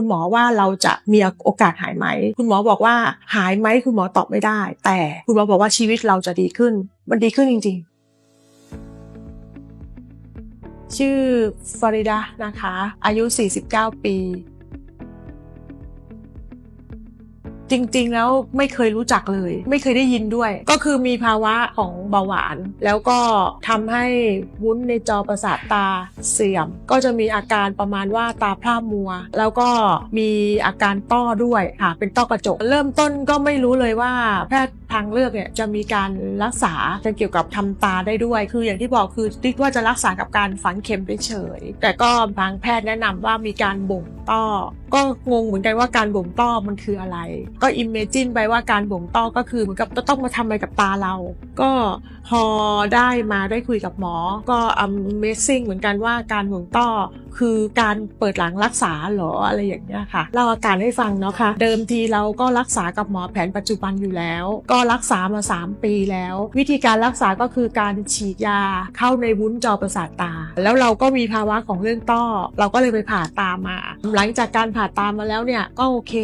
คุณหมอว่าเราจะมีโอกาสหายไหม คุณหมอบอกว่าหายไหมคุณหมอตอบไม่ได้ แต่คุณหมอบอกว่าชีวิตเราจะดีขึ้น มันดีขึ้นจริง ๆชื่อฟาริดานะคะ อายุ 49 ปี จริง ๆ แล้วไม่เคยรู้จักเลย ไม่เคยได้ยินด้วย ก็คือมีภาวะของเบาหวาน แล้วก็ทำให้วุ้นในจอประสาทตาเสื่อม ก็จะมีอาการประมาณว่าตาพร่ามัว แล้วก็มีอาการต้อด้วยค่ะเป็นต้อกระจก เริ่มต้นก็ไม่รู้เลยว่าแพทย์ทางเลือกเนี่ยจะมีการรักษาเกี่ยวกับทำตาได้ด้วย คืออย่างที่บอกคือคิดว่าจะรักษากับการฝังเข็มเฉยแต่ก็ทางแพทย์แนะนำว่ามีการบ่งต้อ ก็งงเหมือนกันว่าการบ่งต้อมันคืออะไร ก็อิมเมจินไปว่าการบ่งต้อก็คือเหมือนกับต้องมาทำอะไรกับตาเรา ก็พอได้มาได้คุยกับหมอ ก็ Amazing เหมือนกันว่าการบ่งต้อคือการเปิดหลังรักษาหรออะไรอย่างเงี้ยค่ะเล่าอาการให้ฟังเนาะค่ะเดิมทีเราก็รักษากับหมอแผนปัจจุบันอยู่แล้ว ก็รักษามา 3 ปีแล้ว วิธีการรักษาก็คือการฉีดยาเข้าในวุ้นจอประสาทตา แล้วเราก็มีภาวะของเรื่องต้อ เราก็เลยไปผ่าตามา หลังจากการผ่าตามาแล้วเนี่ยก็โอเค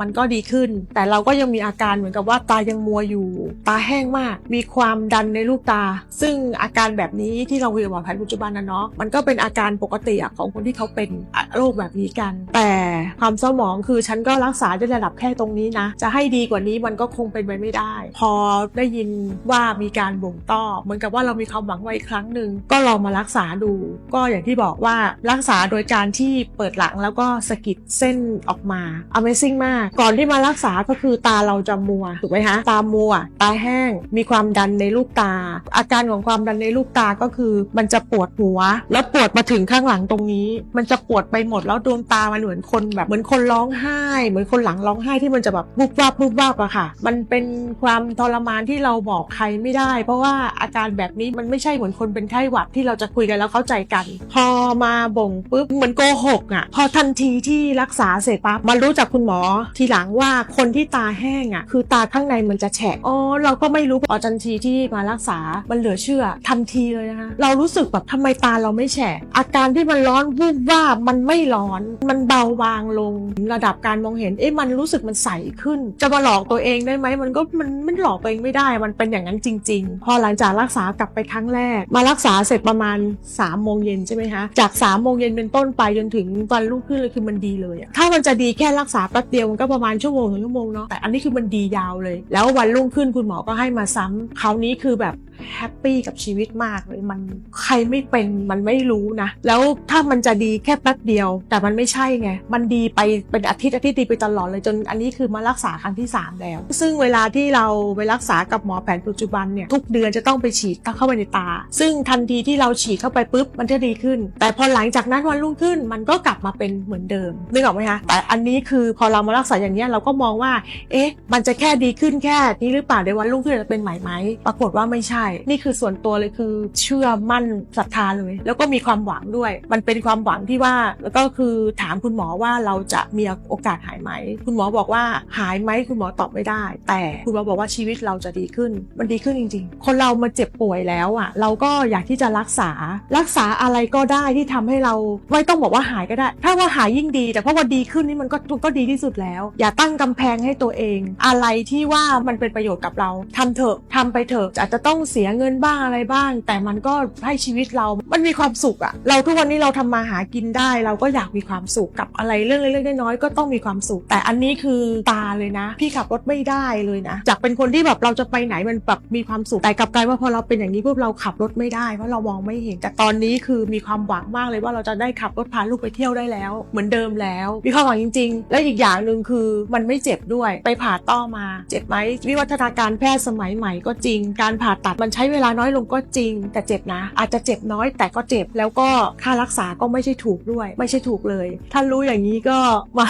มันก็ดีขึ้น แต่เราก็ยังมีอาการเหมือนกับว่าตายังมัวอยู่ ตาแห้งมาก มีความดันในลูกตา ซึ่งอาการแบบนี้ที่เราคุยกับหมอแผนปัจจุบันนะเนาะมันก็เป็นอาการปกติขอะของคนที่เขาเป็นโรคแบบนี้กัน แต่ความเศร้าหมองคือฉันก็รักษาได้ระดับแค่ตรงนี้นะ จะให้ดีกว่านี้มันก็คงเป็นไปไม่ได้ พอได้ยินว่ามีการบ่งต้อเหมือนกับว่าเรามีความหวังไว้อีกครั้งหนึ่งก็ลองมารักษาดู ก็อย่างที่บอกว่ารักษาโดยการที่เปิดหลังแล้วก็สกิดเส้นออกมา Amazing มาก ก่อนที่มารักษาก็คือตาเราจะมัวถูกไหมคะตามัว ตาแห้ง มีความดันในลูกตา อาการของความดันในลูกตาก็คือมันจะปวดหัว แล้วปวดมาถึงข้างหลังตรงนี้มันจะปวดไปหมดแล้วดวงตามันเหมือนคนแบบเหมือนคนร้องไห้ เหมือนคนหลังร้องไห้ที่มันจะแบบบุบวับบุบวับอะค่ะ มันเป็นความทรมานที่เราบอกใครไม่ได้ เพราะว่าอาการแบบนี้มันไม่ใช่เหมือนคนเป็นไข้หวัดที่เราจะคุยกันแล้วเข้าใจกัน พอมาบ่งปุ๊บเหมือนโกหกอะพอทันทีที่รักษาเสร็จปั๊บมารู้จากคุณหมอทีหลังว่าคนที่ตาแห้งอะคือตาข้างในมันจะแฉะอ๋อเราก็ไม่รู้พอทันทีที่มารักษามันเหลือเชื่อทันทีเลยนะคะเรารู้สึกแบบทำไมตาเราไม่แฉะอาการที่มันร้อนวูบว่าบมันไม่ร้อน มันเบาบางลง ระดับการมองเห็น เอ๊ะมันรู้สึกมันใสขึ้น จะมาหลอกตัวเองได้ไหม มันก็มันมันหลอกตัวเองไม่ได้ มันเป็นอย่างนั้นจริง ๆ พอหลังจากรักษากลับไปครั้งแรก มารักษาเสร็จประมาณ3ามโมงเย็นใช่ไหมคะ จาก3ามโมงเย็นเป็นต้นไปจนถึงวันรุ่งขึ้นเลยคือมันดีเลย ถ้ามันจะดีแค่รักษาแป๊บเดียวมันก็ประมาณชั่วโมงถึงชั่วโมงเนาะ แต่อันนี้คือมันดียาวเลย แล้ววันรุ่งขึ้นคุณหมอก็ให้มาซ้ำคราวนี้คือแบบ แฮปปี้กับชีวิตมากเลยมันใครไม่เป็นมันไม่รู้นะ แล้วถ้ามันจะดีแค่แป๊บเดียว แต่มันไม่ใช่ไง มันดีไปเป็นอาทิตย์อาทิตย์ดีไปตลอดเลยจนอันนี้คือมารักษาครั้งที่ 3 แล้ว ซึ่งเวลาที่เราไปรักษากับหมอแผนปัจจุบันเนี่ยทุกเดือนจะต้องไปฉีดเข้าไปในตา ซึ่งทันทีที่เราฉีดเข้าไปปุ๊บมันจะดีขึ้น แต่พอหลังจากนั้นวันรุ่งขึ้นมันก็กลับมาเป็นเหมือนเดิมนึกออกไหมคะแต่อันนี้คือพอเรามารักษาอย่างนี้เราก็มองว่า เอ๊ะ มันจะแค่ดีขึ้นแค่นี้หรือเปล่าในวันรุ่งขึ้นจะเป็นใหม่ไหมปรากฏว่าไม่ใช่นี่คือส่วนตัวเลยคือเชื่อมั่นศรัทธาเลย แล้วก็มีความหวังด้วย มันเป็นความหวังที่ว่าแล้วก็คือถามคุณหมอว่าเราจะมีโอกาสหายไหม คุณหมอบอกว่าหายไหมคุณหมอตอบไม่ได้ แต่คุณหมอบอกว่าชีวิตเราจะดีขึ้น มันดีขึ้นจริง ๆ คนเรามาเจ็บป่วยแล้วอะ เราก็อยากที่จะรักษา รักษาอะไรก็ได้ที่ทำให้เราไม่ต้องบอกว่าหายก็ได้ ถ้าว่าหายยิ่งดี แต่เพราะว่าดีขึ้นนี่มันก็ก็ดีที่สุดแล้ว อย่าตั้งกำแพงให้ตัวเอง อะไรที่ว่ามันเป็นประโยชน์กับเราทำเถอะทำไปเถอะอาจจะต้องเสียเงินบ้างอะไรบ้าง แต่มันก็ให้ชีวิตเรา มันมีความสุขอะเราทุกวันนี้เราทำมาหากินได้ เราก็อยากมีความสุขกับอะไรเรื่องเล็กๆน้อยๆก็ต้องมีความสุข แต่อันนี้คือตาเลยนะ พี่ขับรถไม่ได้เลยนะจากเป็นคนที่แบบเราจะไปไหนมันแบบมีความสุขแต่กลับกลายว่าพอเราเป็นอย่างนี้ปุ๊บเราขับรถไม่ได้เพราะเรามองไม่เห็น แต่ตอนนี้คือมีความหวังมากเลยว่าเราจะได้ขับรถพาลูกไปเที่ยวได้แล้ว เหมือนเดิมแล้วมีความหวังจริง ๆ และอีกอย่างหนึ่งคือมันไม่เจ็บด้วยไปผ่าต้อมาเจ็บไหมวิวัฒนาการแพทย์สมัยใหม่ก็จริงการผ่าตัดมันใช้เวลาน้อยลงก็จริง แต่เจ็บนะ อาจจะเจ็บน้อยแต่ก็เจ็บแล้วก็ค่ารักษาก็ไม่ใช่ถูกด้วย ไม่ใช่ถูกเลย ถ้ารู้อย่างนี้ก็มา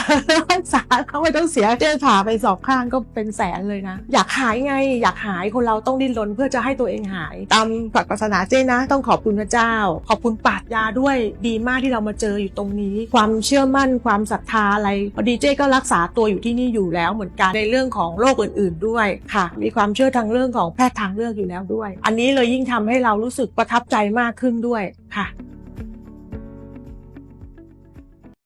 รักษาเขาไม่ต้องเสียเจ้ผ่าไปสองข้างก็เป็นแสนเลยนะ อยากหายไง อยากหายคนเราต้องดิ้นรนเพื่อจะให้ตัวเองหาย ตามหลักศาสนาเจ้นะ ต้องขอบคุณพระเจ้า ขอบคุณปาดยาด้วยดีมากที่เรามาเจออยู่ตรงนี้ ความเชื่อมั่นความศรัทธาอะไรพอดีเจ้ก็รักษาตัวอยู่ที่นี่อยู่แล้วเหมือนกันในเรื่องของโรคอื่น ๆด้วยค่ะ มีความเชื่อทางเรื่องของแพทย์ทางเลือกอยู่แล้วด้วยอันนี้เลยยิ่งทำให้เรารู้สึกประทับใจมากขึ้นด้วยค่ะ